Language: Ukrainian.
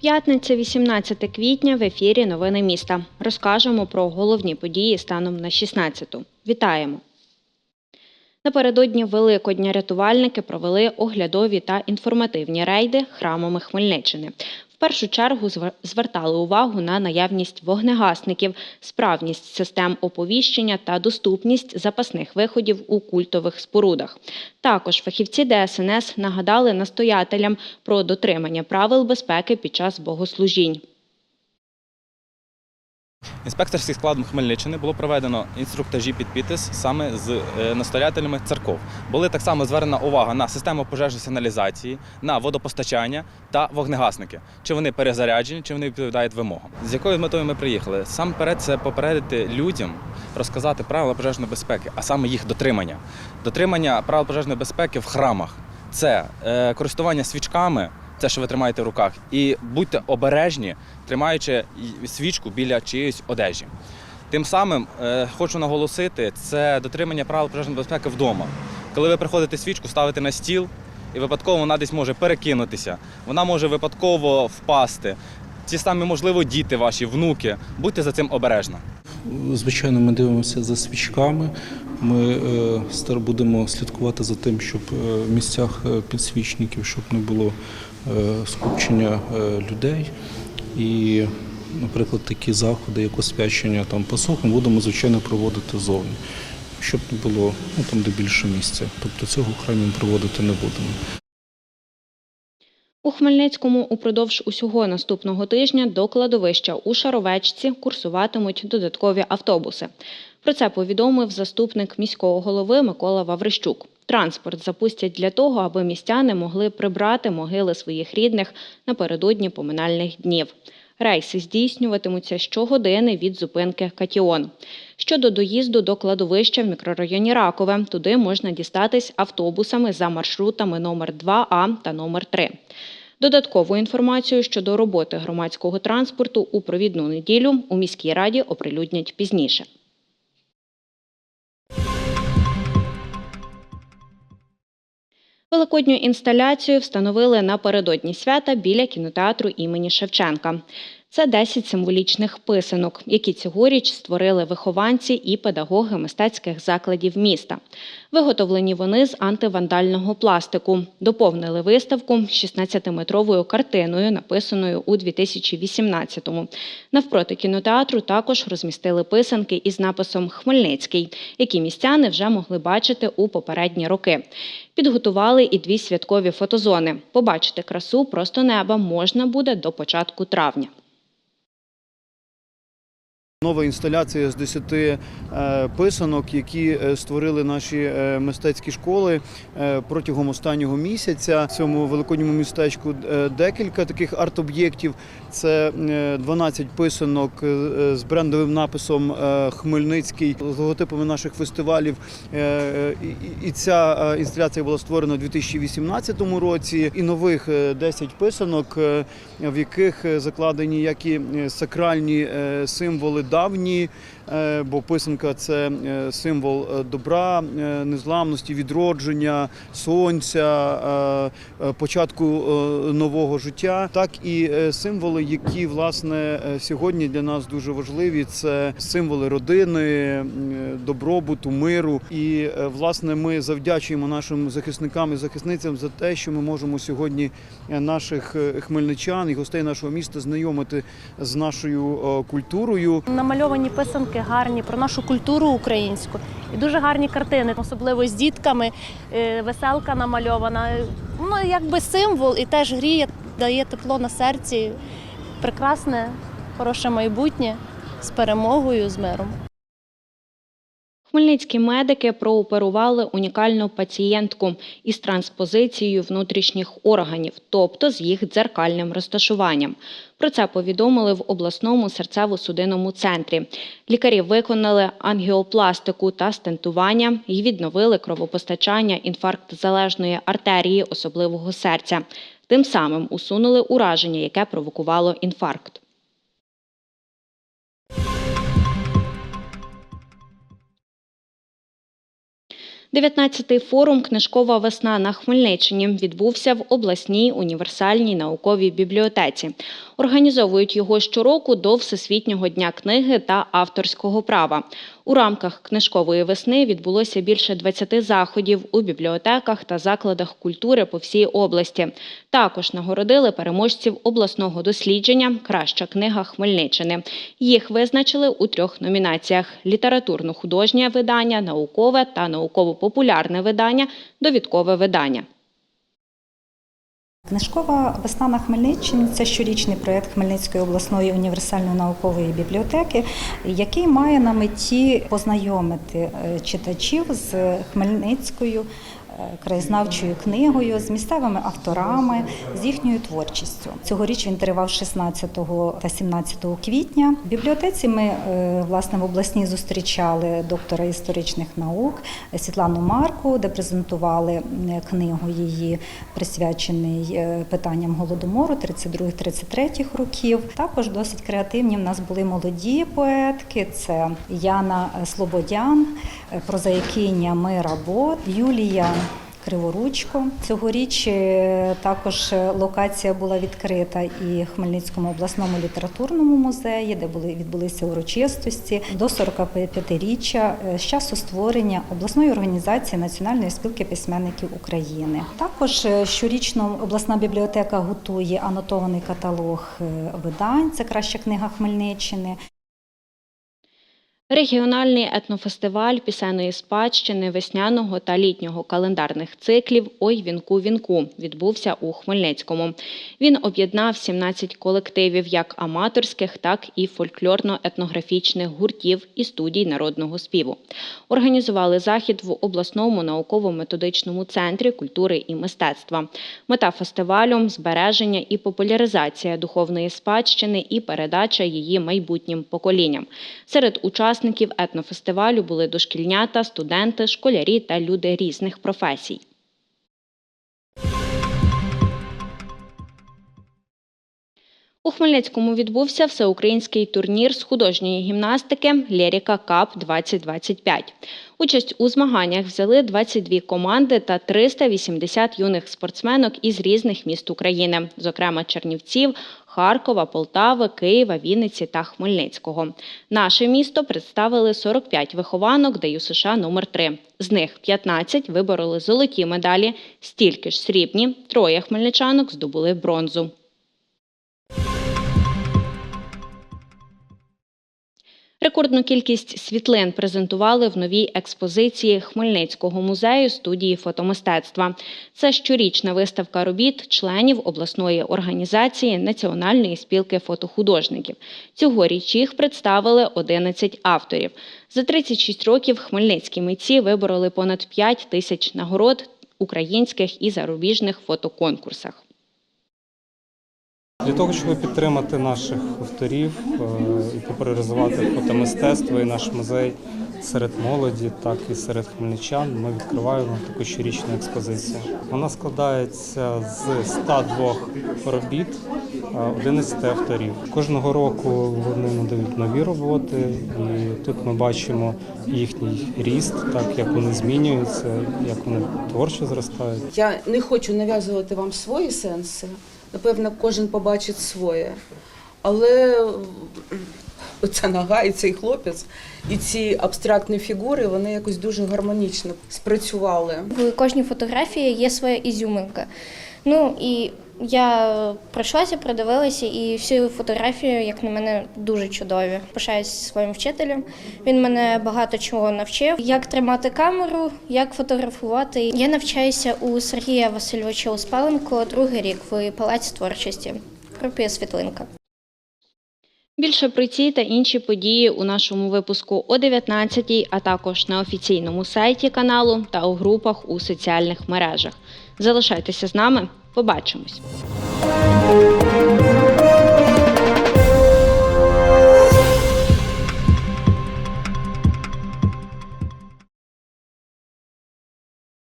П'ятниця, 18 квітня, в ефірі Новини міста. Розкажемо про головні події станом на 16-ту. Вітаємо! Напередодні Великодня рятувальники провели оглядові та інформативні рейди храмами Хмельниччини. В першу чергу звертали увагу на наявність вогнегасників, справність систем оповіщення та доступність запасних виходів у культових спорудах. Також фахівці ДСНС нагадали настоятелям про дотримання правил безпеки під час богослужінь. Інспекторським складом Хмельниччини було проведено інструктажі під підпис саме з е, настоятелями церков. Були так само звернена увага на систему пожежної сигналізації, на водопостачання та вогнегасники. Чи вони перезаряджені, чи вони відповідають вимогам. З якою метою ми приїхали? Сам перед це попередити людям, розказати правила пожежної безпеки, а саме їх дотримання. Дотримання правил пожежної безпеки в храмах це е, користування свічками. Це, що ви тримаєте в руках, і будьте обережні, тримаючи свічку біля чиєїсь одежі. Тим самим е, хочу наголосити, це дотримання правил пожежної безпеки вдома. Коли ви приходите свічку, ставите на стіл, і випадково вона десь може перекинутися, вона може випадково впасти. Ті самі, можливо, діти ваші, внуки. Будьте за цим обережні. Звичайно, ми дивимося за свічками. Ми е, будемо слідкувати за тим, щоб е, в місцях е, підсвічників, щоб не було скупчення е, людей. І, наприклад, такі заходи, як освячення там посох, ми будемо звичайно проводити зовні, щоб не було ну, там, де більше місця. Тобто цього в храмі проводити не будемо. У Хмельницькому упродовж усього наступного тижня до кладовища у Шаровечці курсуватимуть додаткові автобуси. Про це повідомив заступник міського голови Микола Ваврищук. Транспорт запустять для того, аби містяни могли прибрати могили своїх рідних напередодні поминальних днів. Рейси здійснюватимуться щогодини від зупинки Катіон. Щодо доїзду до кладовища в мікрорайоні Ракове, туди можна дістатись автобусами за маршрутами номер 2А та номер 3. Додаткову інформацію щодо роботи громадського транспорту у провідну неділю у міській раді оприлюднять пізніше. Великодню інсталяцію встановили напередодні свята біля кінотеатру імені Шевченка. Це 10 символічних писанок, які цьогоріч створили вихованці і педагоги мистецьких закладів міста. Виготовлені вони з антивандального пластику. Доповнили виставку 16-метровою картиною, написаною у 2018-му. Навпроти кінотеатру також розмістили писанки із написом Хмельницький, які містяни вже могли бачити у попередні роки. Підготували і дві святкові фотозони. Побачити красу просто неба можна буде до початку травня. Нова інсталяція з 10 е, писанок, які е, створили наші е, мистецькі школи протягом останнього місяця. В цьому великодньому містечку декілька таких арт-об'єктів. Це е, 12 писанок з брендовим написом Хмельницький, з логотипами наших фестивалів. І- ця інсталяція була створена у 2018 році. І нових е, 10 писанок, в яких закладені як і сакральні символи давні, е, бо писанка це е, символ е, добра, незламності, відродження, сонця, початку нового життя, так і символи, які власне сьогодні для нас дуже важливі. Це символи родини, добробуту, миру. І власне ми завдячуємо нашим захисникам і захисницям за те, що ми можемо сьогодні наших хмельничан і гостей нашого міста знайомити з нашою культурою. Намальовані писанки гарні про нашу культуру українську і дуже гарні картини, особливо з дітками. е, Веселка намальована. Ну якби символ і теж гріє, дає тепло на серці. Прекрасне, хороше майбутнє з перемогою, з миром. Хмельницькі медики прооперували унікальну пацієнтку із транспозицією внутрішніх органів, тобто з їх дзеркальним розташуванням. Про це повідомили в обласному серцево-судинному центрі. Лікарі виконали ангіопластику та стентування і відновили кровопостачання інфаркт залежної артерії особливого серця. Тим самим усунули ураження, яке провокувало інфаркт. Дев'ятнадцятий форум Книжкова весна на Хмельниччині відбувся в обласній універсальній науковій бібліотеці. Організовують його щороку до Всесвітнього дня книги та авторського права. У рамках книжкової весни відбулося більше 20 заходів у бібліотеках та закладах культури по всій області. Також нагородили переможців обласного дослідження Краща книга Хмельниччини. Їх визначили у трьох номінаціях: літературно-художнє видання, наукове та науково-популярне видання, довідкове видання. Книжкова весна на Хмельниччині це щорічний проєкт Хмельницької обласної універсальної наукової бібліотеки, який має на меті познайомити е, читачів з Хмельницькою краєзнавчою книгою, з місцевими авторами, з їхньою творчістю. Цьогоріч він тривав 16 та 17 квітня. В бібліотеці ми е, власне в обласній зустрічали доктора історичних наук Світлану Марку, де презентували книгу її присвячений е, питанням голодомору 32-33 років. Також досить креативні в нас були молоді поетки. Це Яна Слободян, е, прозаїкиня Мира Бот, Юлія. Криворучко цьогоріч е, також е, локація була відкрита і Хмельницькому обласному літературному музеї, де були відбулися урочистості до 45-річчя е, з часу створення обласної організації Національної спілки письменників України. Також щорічно обласна бібліотека готує анотований каталог видань. Це краща книга Хмельниччини. Регіональний етнофестиваль пісенної спадщини весняного та літнього календарних циклів Ой вінку вінку відбувся у Хмельницькому. Він об'єднав 17 колективів як аматорських, так і фольклорно-етнографічних гуртів і студій народного співу. Організували захід в обласному науково-методичному центрі культури і мистецтва. Мета фестивалю збереження і популяризація духовної спадщини і передача її майбутнім поколінням. Серед учасників етнофестивалю були дошкільнята, студенти, школярі та люди різних професій. У Хмельницькому відбувся всеукраїнський турнір з художньої гімнастики Лєріка Кап 2025. Участь у змаганнях взяли 22 команди та 380 юних спортсменок із різних міст України, зокрема Чернівців, Харкова, Полтави, Києва, Вінниці та Хмельницького. Наше місто представили 45 вихованок ДЮСШ номер 3 З них 15 вибороли золоті медалі, стільки ж срібні, троє хмельничанок здобули бронзу. Рекордну кількість світлин презентували в новій експозиції Хмельницького музею студії фотомистецтва. Це щорічна виставка робіт членів обласної організації Національної спілки фотохудожників. Цьогоріч їх представили 11 авторів. За 36 років хмельницькі митці вибороли понад 5 тисяч нагород українських і зарубіжних фотоконкурсах. Для того, щоб підтримати наших авторів е, і популяризувати фотомистецтво і наш музей серед молоді, так і серед хмельничан, ми відкриваємо таку щорічну експозицію. Вона складається з 102 робіт, е, 11 авторів. Кожного року вони надають нові роботи, і тут ми бачимо їхній ріст, так як вони змінюються, як вони творчо зростають. Я не хочу нав'язувати вам свої сенси. Напевно, кожен побачить своє. Але ця оця нога і цей хлопець, і ці абстрактні фігури, вони якось дуже гармонічно спрацювали. В кожній фотографії є своя ізюминка. Ну і я пройшлася, продивилася, і всі фотографії, як на мене, дуже чудові. Пишаюсь своїм вчителем. Він мене багато чого навчив, як тримати камеру, як фотографувати. Я навчаюся у Сергія Васильовича Успаленко другий рік в Палаці творчості. Групі світлинка. Більше про ці та інші події у нашому випуску о 19 а також на офіційному сайті каналу та у групах у соціальних мережах. Залишайтеся з нами, побачимось!